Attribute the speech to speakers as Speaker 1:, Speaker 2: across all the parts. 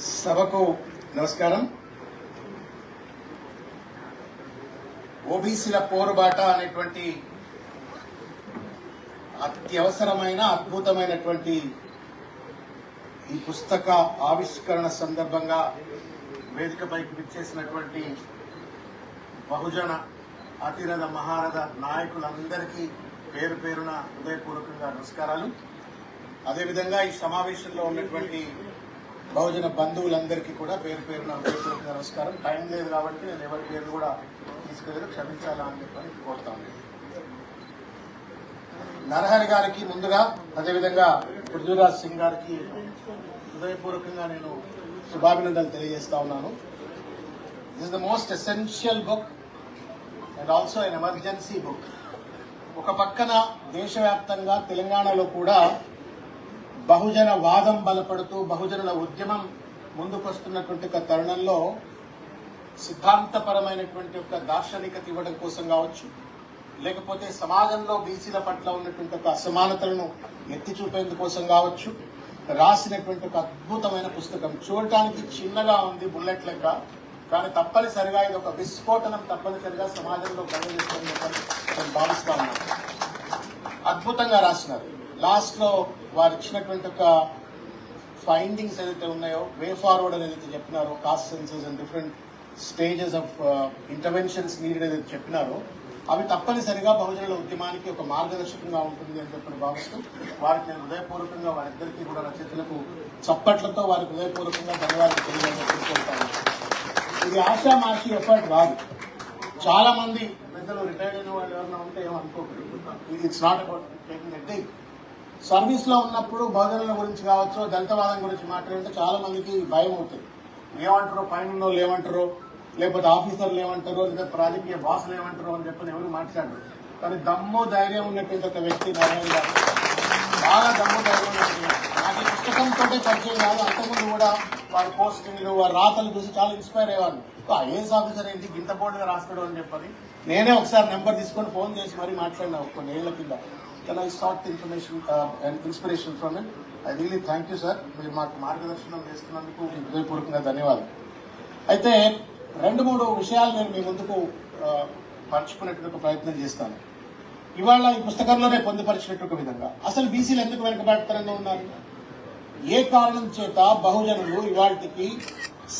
Speaker 1: సభకు నమస్కారం. ఓబీసీల పోరుబాట అనేటువంటి అత్యవసరమైన అద్భుతమైనటువంటి ఈ పుస్తక ఆవిష్కరణ సందర్భంగా వేదికపైకి విచ్చేసినటువంటి బహుజన అతిరథ మహారథ నాయకులందరికీ పేరు పేరున హృదయపూర్వకంగా నమస్కారాలు. అదేవిధంగా ఈ సమావేశంలో ఉన్నటువంటి బహుజన బంధువులందరికీ కూడా పేరు పేరు హృదయపూర్వక నమస్కారం. టైం లేదు కాబట్టి నేను ఎవరి పేరు కూడా తీసుకెళ్ళి క్షమించాలా అని చెప్పని కోరుతాను నరహరి గారికి ముందుగా అదేవిధంగా పృథ్వీరాజ్ సింగ్ గారికి హృదయపూర్వకంగా నేను శుభాభినందనలు తెలియజేస్తా ఉన్నాను. Is the most essential book and also an emergency book ఒక పక్కన దేశవ్యాప్తంగా తెలంగాణలో కూడా బహుజన వాదం బలపడుతూ బహుజనుల ఉద్యమం ముందుకొస్తున్నటువంటి ఒక తరుణంలో సిద్ధాంతపరమైనటువంటి ఒక దార్శనికత ఇవ్వడం కోసం కావచ్చు లేకపోతే సమాజంలో బీసీల పట్ల ఉన్నటువంటి ఒక అసమానతలను ఎత్తి చూపేందుకోసం కావచ్చు రాసినటువంటి ఒక అద్భుతమైన పుస్తకం. చూడటానికి చిన్నగా ఉంది బుల్లెట్ లెక్క కానీ తప్పనిసరిగా ఇది ఒక విస్ఫోటనం తప్పనిసరిగా సమాజంలో కలిగిస్తుందని నేను భావిస్తా ఉన్నాను అద్భుతంగా రాసినారు. లాస్ట్లో వారు ఇచ్చినటువంటి ఒక ఫైండింగ్స్ ఏదైతే ఉన్నాయో వే ఫార్వర్డ్ అని ఏదైతే చెప్పినారో caste census and different stages of interventions needed ఏదైతే చెప్పినారో అవి తప్పనిసరిగా బహుజనుల ఉద్యమానికి ఒక మార్గదర్శకంగా ఉంటుంది అని చెప్పి భావిస్తూ వారికి నేను హృదయపూర్వకంగా వారిద్దరికీ కూడా రచయితలకు చప్పట్లతో వారికి హృదయపూర్వకంగా ధన్యవాదాలు తెలియజేసుకుంటాను ఇది ఆషామాషి ఎఫర్ట్ కాదు. చాలా మంది పెద్దలు రిటైర్ అయిన వాళ్ళు ఎవరైనా ఉంటే ఏమనుకోకూడదు. ఇది it's not about taking a సర్వీస్లో సర్వీస్లో ఉన్నప్పుడు బహుజనుల గురించి కావచ్చు దళితవాదం గురించి మాట్లాడితే చాలా మందికి భయం అవుతుంది. ఏమంటారో? పైన ఏమంటారు? లేకపోతే ఆఫీసర్లు ఏమంటారు? లేదా రాజకీయ బాసులు ఏమంటారో? అని చెప్పని ఎవరు మాట్లాడరు. కానీ దమ్ము ధైర్యం ఉన్నటువంటి ఒక వ్యక్తి నారాయణ గారు బాగా దమ్ము ధైర్యం నాకు పుస్తకంతో పరిచయం కాదు. అంతకుముందు కూడా వారి పోస్టింగ్లు వారి రాతలు చూసి చాలా ఇన్స్పైర్ అయ్యేవాడిని. ఐఏఎస్ ఆఫీసర్ ఏంటి? గింత బోర్డుగా రాస్తాడు అని చెప్పని నేనే ఒకసారి నెంబర్ తీసుకొని ఫోన్ చేసి మరీ మాట్లాడినా కొన్ని ఏళ్ళ కింద. Can I sought information and inspiration from it I really thank you sir మీరు మాకు మార్గదర్శనం చేస్తున్నందుకు హృదయపూర్వకంగా ధన్యవాదాలు. అయితే రెండు మూడు విషయాలు నేను మీ ముందుకు పంచుకునేటువంటి ప్రయత్నం చేస్తాను. ఇవాళ ఈ పుస్తకంలోనే పొందుపరిచినట్టు ఒక విధంగా. అసలు బీసీలు ఎందుకు వెనుకబాటుతనంగా ఉన్నారు? ఏ కారణం చేత బహుజనులు ఇవాళకి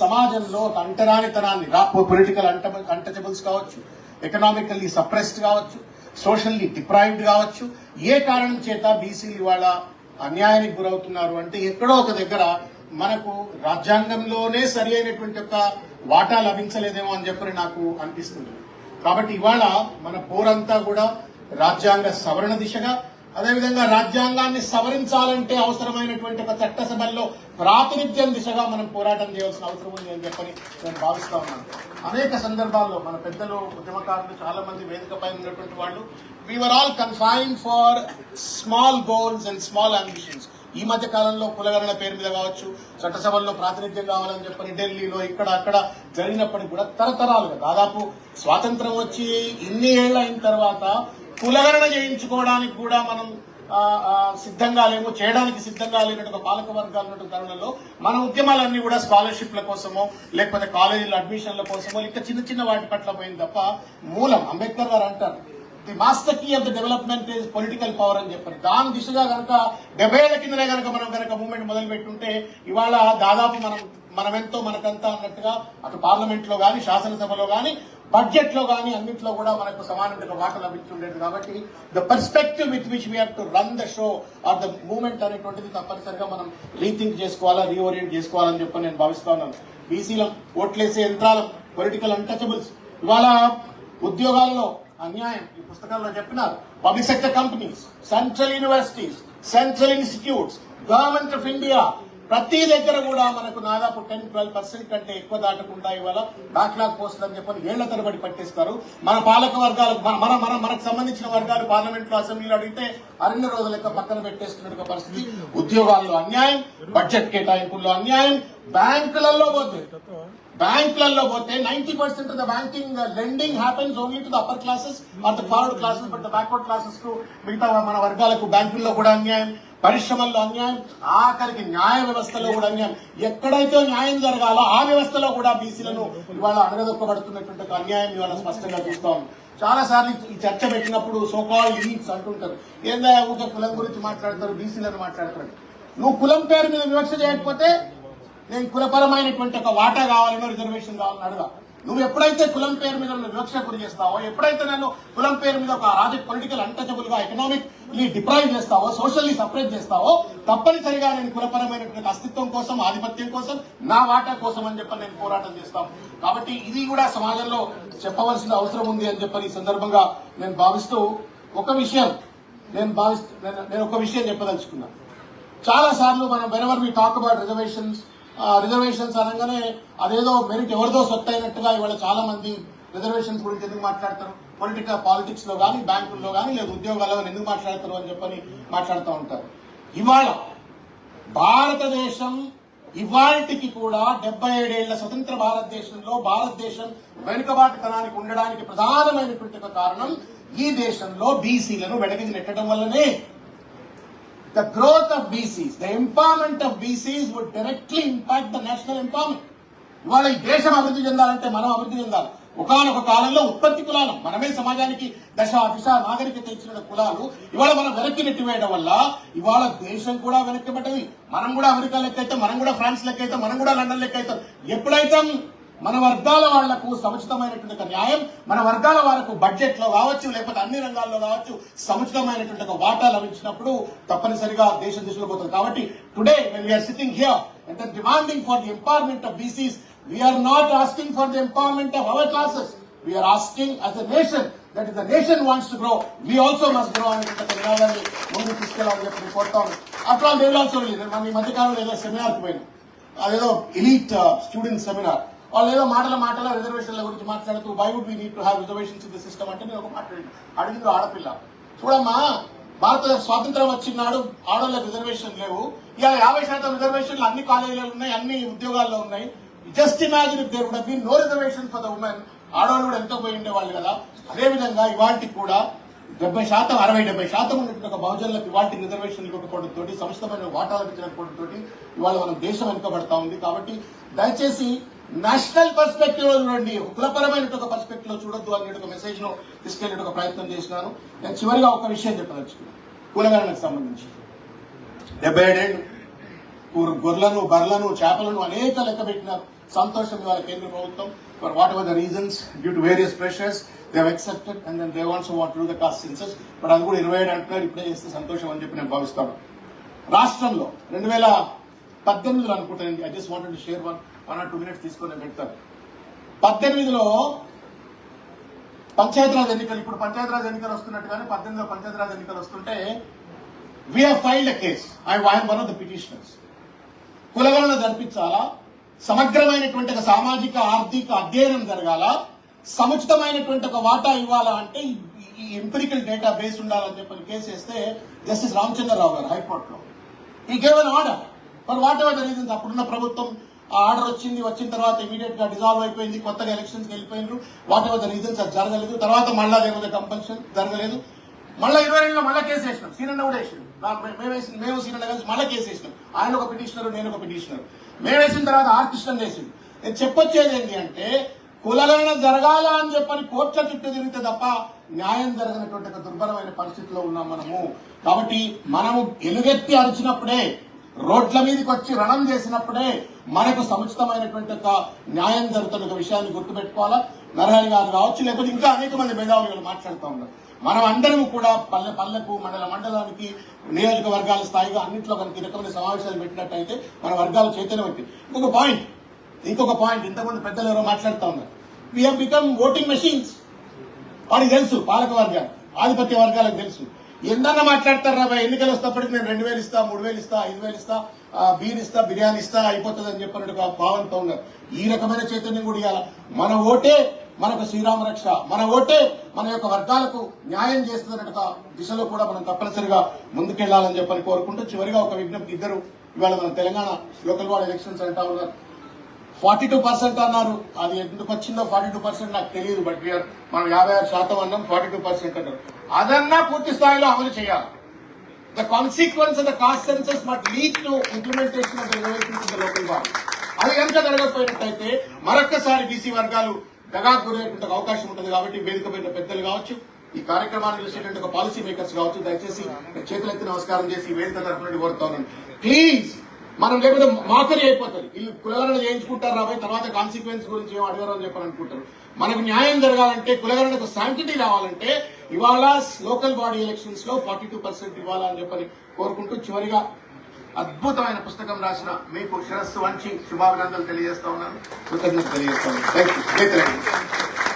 Speaker 1: సమాజంలో ఒక అంటరానితనాన్ని రా పొలిటికల్ అంట అంటచబుల్స్ కావచ్చు ఎకనామికల్లీ సప్రెస్డ్ కావచ్చు సోషల్లీ డిప్రైవ్డ్ కావచ్చు. ఏ కారణం చేత బీసీలు ఇవాళ అన్యాయానికి గురవుతున్నారు అంటే ఎక్కడో ఒక దగ్గర మనకు రాజ్యాంగంలోనే సరి అయినటువంటి ఒక వాటా లభించలేదేమో అని చెప్పని నాకు అనిపిస్తుంది. కాబట్టి ఇవాళ మన పోరంతా కూడా రాజ్యాంగ సవరణ దిశగా అదేవిధంగా రాజ్యాంగాన్ని సవరించాలంటే అవసరమైనటువంటి ఒక చట్టసభల్లో ప్రాతినిధ్యం దిశగా మనం పోరాటం చేయాల్సిన అవసరం ఉంది అని చెప్పని నేను భావిస్తా ఉన్నాను. అనేక సందర్భాల్లో మన పెద్దలు ఉద్యమకారులు చాలా మంది వేదిక పైన ఉన్నటువంటి వాళ్ళు we are all confine for small goals and small ambitions ఈ మధ్య కాలంలో కులగణన పేరు మీద కావచ్చు చట్టసభల్లో ప్రాతినిధ్యం కావాలని చెప్పని ఢిల్లీలో ఇక్కడ అక్కడ జరిగినప్పటికీ కూడా తరతరాలుగా దాదాపు స్వాతంత్రం వచ్చి ఇన్ని ఏళ్ళు అయిన తర్వాత కులగణన చేయించుకోవడానికి కూడా మనం సిద్ధంగా లేము చేయడానికి సిద్ధంగా లేనటువంటి పాలక వర్గాలు ఉన్నటువంటి తరుణంలో మన ఉద్యమాలన్నీ కూడా స్కాలర్షిప్ల కోసమో లేకపోతే కాలేజీల అడ్మిషన్ల కోసమో ఇంకా చిన్న చిన్న వాటి పట్ల పోయింది తప్ప మూలం. అంబేద్కర్ గారు అంటారు the master key of the development is political power అని చెప్పారు. దాని దిశగా కనుక డెబ్బై ఏళ్ళ కిందనే కనుక మనం కనుక మూవ్మెంట్ మొదలు పెట్టుంటే ఇవాళ దాదాపు మనం మనమెంతో మనకంతా అన్నట్టుగా అటు పార్లమెంట్లో శాసనసభలో కానీ బడ్జెట్లో గాని అన్నింటిలో కూడా మనకు సమానమైన మాట లభించుండేది కాబట్టి the perspective with which we to run the show or the movement అనేటువంటిది తప్పనిసరిగా మనం రీథింక్ చేసుకోవాలా రీఓరియంట్ చేసుకోవాలని చెప్పి నేను భావిస్తా ఉన్నాను. ఓట్లేసే యంత్రాలం పొలిటికల్ అన్టచబుల్స్ ఇవాళ ఉద్యోగాల్లో అన్యాయం. ఈ పుస్తకాల్లో చెప్పినారు. Public sector companies central universities central institutes government of India ప్రతి దగ్గర కూడా మనకు దాదాపు టెన్ ట్వెల్వ్ పర్సెంట్ కంటే ఎక్కువ దాటకుండా ఇవాళ బ్యాక్లాగ్ పోస్టులు అని చెప్పని ఏళ్ళ తరబడి పట్టేస్తారు. మన పాలక వర్గాలు మన మన మనకు సంబంధించిన వర్గాలు పార్లమెంట్లో అసెంబ్లీలో అడిగితే అరణ్య రోజుల లెక్క పక్కన పెట్టేస్తున్న పరిస్థితి. ఉద్యోగాల్లో అన్యాయం బడ్జెట్ కేటాయింపుల్లో అన్యాయం బ్యాంకులలో పోతే బ్యాంకులలో పోతే ninety percent of the banking lending happens only to the upper classes or the forward classes but the backward classes మిగతా మన వర్గాలకు బ్యాంకుల్లో కూడా అన్యాయం. పరిశ్రమల్లో అన్యాయం ఆఖరికి న్యాయ వ్యవస్థలో కూడా అన్యాయం. ఎక్కడైతే న్యాయం జరగాలో ఆ వ్యవస్థలో కూడా బీసీలను ఇవాళ అణగదొక్కబడుతున్నటువంటి అన్యాయం ఇవాళ స్పష్టంగా చూస్తాం చాలా సార్లు ఈ చర్చ పెట్టినప్పుడు సోకాల్ లీడ్స్ అంటుంటారు. ఏందా ఊరికే కులం గురించి మాట్లాడతారు బీసీలను మాట్లాడతారు? నువ్వు కులం పేరు మీద వివక్ష చేయకపోతే నేను కులపరమైనటువంటి ఒక వాటా కావాలనో రిజర్వేషన్ కావాలని అడగా. నువ్వు ఎప్పుడైతే కులం పేరు మీద వివక్ష గురి చేస్తావో ఎప్పుడైతే నన్ను కులం పేరు మీద ఒక రాజకీయ పొలిటికల్ అన్టచబుల్గా ఎకనామిక్ డిప్రైవ్ చేస్తావో సోషల్లీ సపరేట్ చేస్తావో తప్పనిసరిగా నేను కులపరమైనటువంటి అస్తిత్వం కోసం ఆధిపత్యం కోసం నా వాటా కోసం అని చెప్పి నేను పోరాటం చేస్తాను. కాబట్టి ఇది కూడా సమాజంలో చెప్పవలసిన అవసరం ఉంది అని చెప్పని ఈ సందర్భంగా నేను భావిస్తూ ఒక విషయం నేను భావిస్తూ నేను- నేను ఒక విషయం చెప్పదలుచుకున్నాను చాలా సార్లు మనం whenever we talk about reservations reservations అనగానే అదేదో మెరిట్ ఎవరిదో సొత్తు అయినట్టుగా ఇవాళ చాలా మంది రిజర్వేషన్స్ గురించి ఎందుకు మాట్లాడతారు? పొలిటికల్ పాలిటిక్స్లో కానీ బ్యాంకుల్లో కానీ లేదా ఉద్యోగాల్లో ఎందుకు మాట్లాడతారు అని చెప్పని మాట్లాడుతూ ఉంటారు. ఇవాళ భారతదేశం ఇవాళకి కూడా డెబ్బై ఏడేళ్ళ స్వతంత్ర భారతదేశంలో భారతదేశం వెనుకబాటుతనానికి ఉండడానికి ప్రధానమైనటువంటి కారణం ఈ దేశంలో బీసీలను వెనక్కి నెట్టడం వల్లనే the growth of BCs, the empowerment of BCs would directly impact the national empowerment. ఇవాళ ఈ దేశం అభివృద్ధి చెందాలంటే మనం అభివృద్ధి చెందాలి ఒకనొక కాలంలో ఉత్పత్తి కులాలు మనమే సమాజానికి దశ దిశ నాగరికత ఇచ్చిన కులాలు ఇవాళ మనం వెనక్కి నెట్టివేయడం వల్ల ఇవాళ దేశం కూడా వెనక్కిపడ్డది మనం కూడా అమెరికా లెక్క అయితే మనం కూడా ఫ్రాన్స్ లెక్క అయితే మనం కూడా లండన్ లెక్క అవుతాం ఎప్పుడైతే మన వర్గాల వాళ్ళకు సముచితమైనటువంటి ఒక న్యాయం మన వర్గాల వాళ్ళకు బడ్జెట్లో కావచ్చు లేకపోతే అన్ని రంగాల్లో కావచ్చు సముచితమైనటువంటి ఒక వాటా లభించినప్పుడు తప్పనిసరిగా దేశం దిశలో పోతుంది. కాబట్టి today when we are sitting here and demanding for the empowerment of BCs we are not asking for the empowerment of our classes we are asking us a nation that is the nation wants to grow we also must grow అనేటువంటి నినాదాన్ని ముందుకు తీసుకెళ్ళాలని చెప్పి కోరుతాను అట్లా దేని also మన ఈ మధ్యకాలంలో ఏదో సెమినార్కి పోయినా. అదేదో ఎలీట్ స్టూడెంట్ సెమినార్ వాళ్ళు ఏదో మాటల మాటల రిజర్వేషన్ల గురించి మాట్లాడుతూ why would we need to have reservations in the system అంటే నేను ఒక మాట అడిగింది ఆడపిల్ల. చూడమ్మా భారత స్వాతంత్రం వచ్చినాడు ఆడవాళ్ళకి రిజర్వేషన్ లేవు. ఇలా యాభై శాతం రిజర్వేషన్లు అన్ని కాలేజీలలో ఉన్నాయి అన్ని ఉద్యోగాల్లో ఉన్నాయి. Just imagine if there would no reservation for the women ఆడవాళ్ళు కూడా ఎంతో పోయి ఉండేవాళ్ళు కదా. అదే విధంగా ఇవాటికి కూడా డెబ్బై శాతం అరవై డెబ్బై శాతం ఉన్నటువంటి ఒక బహుజనులకు ఇవాటి రిజర్వేషన్ ఇవ్వకపోవడంతో తోటి సంస్థమైన వాటాలు ఇచ్చినటువంటి తోటి ఇవాళ మనం దేశం వెనుకబడతా ఉంది కాబట్టి దయచేసి నేషనల్ పర్స్పెక్టివ్లో చూడండి. ఒక కులపరమైన ఒక పర్స్పెక్టివ్లో చూడొద్దు అనే ఒక మెసేజ్ను తీసుకెళ్ళే ఒక ప్రయత్నం చేసినాను నేను చివరిగా ఒక విషయం చెప్పదలుచుకున్నాను కులగణనకు సంబంధించి. డెబ్బై ఏడేళ్ళు గొర్రెలను బర్రెలను చేపలను అనేక లెక్క పెట్టిన సంతోషం ఇవాళ కేంద్ర ప్రభుత్వం. For whatever the reasons due to various pressures they accepted and then they wants what to the caste census but అది కూడా ఇరవై ఏడు అంటున్నారు. ఇప్పుడే చేస్తే సంతోషం అని చెప్పి నేను భావిస్తాను. రాష్ట్రంలో రెండు వేల పద్దెనిమిదిలో అనుకుంటాను I just wanted to share one one or two minutes తీసుకొని పెడతారు పద్దెనిమిదిలో పంచాయతీరాజ్ ఎన్నికలు ఇప్పుడు పంచాయతీరాజ్ ఎన్నికలు వస్తున్నట్టుగానే పద్దెనిమిదిలో పంచాయతీరాజ్ ఎన్నికలు వస్తుంటే we filed a case I I'm one of the petitioners కులగణన జరిపించాలా? సమగ్రమైనటువంటి ఒక సామాజిక ఆర్థిక అధ్యయనం జరగాల? సముచితమైనటువంటి ఒక వాటా ఇవ్వాలా అంటే ఈ- ఎంపిరికల్ డేటా బేస్ ఉండాలని చెప్పని కేసు వేస్తే జస్టిస్ రామచంద్రరావు గారు హైకోర్టులో. ఈ gave an order for whatever reasons అప్పుడున్న ప్రభుత్వం ఆ ఆర్డర్ వచ్చింది వచ్చిన తర్వాత ఇమీడియట్గా డిజాల్వ్ అయిపోయింది కొత్తగా ఎలక్షన్స్ వెళ్ళిపోయినారు వాట్ ఎవర్ ద రీజన్స్ అది జరగలేదు. తర్వాత మళ్ళా లేకపోతే కంపల్షన్ జరగలేదు. మళ్ళీ ఇరవై రెండులో మళ్ళీ కేసు వేసినాం సీనన్న కూడా వేసినాం మేము వేసిన మేము సీనన్న కలిసి మళ్ళీ కేసు వేసినాం ఆయన ఒక పిటిషనర్ నేను ఒక పిటిషనర్ మేము వేసిన తర్వాత ఆర్ కృష్ణన్ వేసింది నేను చెప్పొచ్చేది ఏంటి అంటే కులగణన జరగాల అని చెప్పని కోర్టుల చుట్టూ తిరిగితే తప్ప న్యాయం జరగనటువంటి ఒక దుర్భరమైన పరిస్థితిలో ఉన్నాం మనము. కాబట్టి మనము ఎలుగెత్తి అరిచినప్పుడే రోడ్ల మీదకి వచ్చి రణం చేసినప్పుడే మనకు సముచితమైనటువంటి ఒక న్యాయం జరుగుతున్న ఒక విషయాన్ని గుర్తుపెట్టుకోవాలా? నరహరి గారు కావచ్చు లేకపోతే ఇంకా అనేక మంది మేధావులు మాట్లాడుతూ ఉన్నారు. మనం అందరం కూడా పల్లె పల్లెకు మండల మండలానికి నియోజకవర్గాల స్థాయిగా అన్నింటిలో కనుక రకమైన సమావేశాలు పెట్టినట్టయితే మన వర్గాలు చైతన్యం వచ్చి ఇంకొక పాయింట్ ఇంకొక పాయింట్ ఇంతకుముందు పెద్దలు ఎవరో మాట్లాడుతూ ఉన్నారు. వీఆర్ బికమ్ ఓటింగ్ మెషిన్స్ వాడికి తెలుసు పాలక వర్గాలు ఆధిపత్య వర్గాలకు తెలుసు. ఎందన్నా మాట్లాడతారు రా ఎన్నికలు వస్తప్పటికి నేను రెండు వేలు ఇస్తా మూడు వేలు ఇస్తా ఐదు వేలు ఇస్తా ఆ, బీర్ ఇస్తా బిర్యానీ ఇస్తా అయిపోతుంది అని చెప్పినట్టు ఒక భావంతో ఉన్నారు. ఈ రకమైన చైతన్యం కూడా ఇవ్వాలి? మన ఓటే మనకు శ్రీరామ రక్ష. మన ఓటే మన యొక్క వర్గాలకు న్యాయం చేస్తున్నట్టు దిశలో కూడా మనం తప్పనిసరిగా ముందుకెళ్ళాలని చెప్పని కోరుకుంటూ చివరిగా ఒక విజ్ఞప్తి ఇద్దరు ఇవాళ మన తెలంగాణ లోకల్ బాడీ ఎలక్షన్స్ అంటా ఉన్నారు. ఫార్టీ టూ పర్సెంట్ అన్నారు. అది ఎందుకు వచ్చిందో ఫార్టీ టూ పర్సెంట్ నాకు తెలియదు బట్ వీఆర్ మనం యాభై ఆరు శాతం అన్నాం ఫార్టీ టూ పర్సెంట్ అన్నారు. అదన్నా పూర్తి స్థాయిలో అమలు చేయాలి. The consequence of the caste census but lead to implementation of innovation the local body అది కనుక జరగకపోయినట్టయితే మరొక్కసారి బీసీ వర్గాలు దగాకు గురయ్యేటువంటి అవకాశం ఉంటుంది కాబట్టి వేదిక పైన పెద్దలు కావచ్చు ఈ కార్యక్రమాన్ని చూసేటువంటి ఒక పాలసీ మేకర్స్ కావచ్చు దయచేసి చేతులెత్తి నమస్కారం చేసి వేదిక తరఫు నుండి కోరుతా ఉన్నాను. ప్లీజ్ మనం లేకపోతే మాకరి అయిపోతుంది. వీళ్ళు కులగణన చేయించుకుంటారు రాబోయే తర్వాత కాన్సిక్వెన్స్ గురించి ఏం అడగరు అని చెప్పని అనుకుంటారు మనకు న్యాయం జరగాలంటే కులగణనకు శాంటిటీ రావాలంటే ఇవాళ లోకల్ బాడీ ఎలక్షన్స్లో ఫార్టీ టూ పర్సెంట్ ఇవ్వాలని చెప్పని కోరుకుంటూ చివరిగా అద్భుతమైన పుస్తకం రాసిన మీకు శిరస్సు వంచి శుభాభినందనలు తెలియజేస్తా ఉన్నాను. కృతజ్ఞతలు తెలియజేస్తా ఉన్నాను.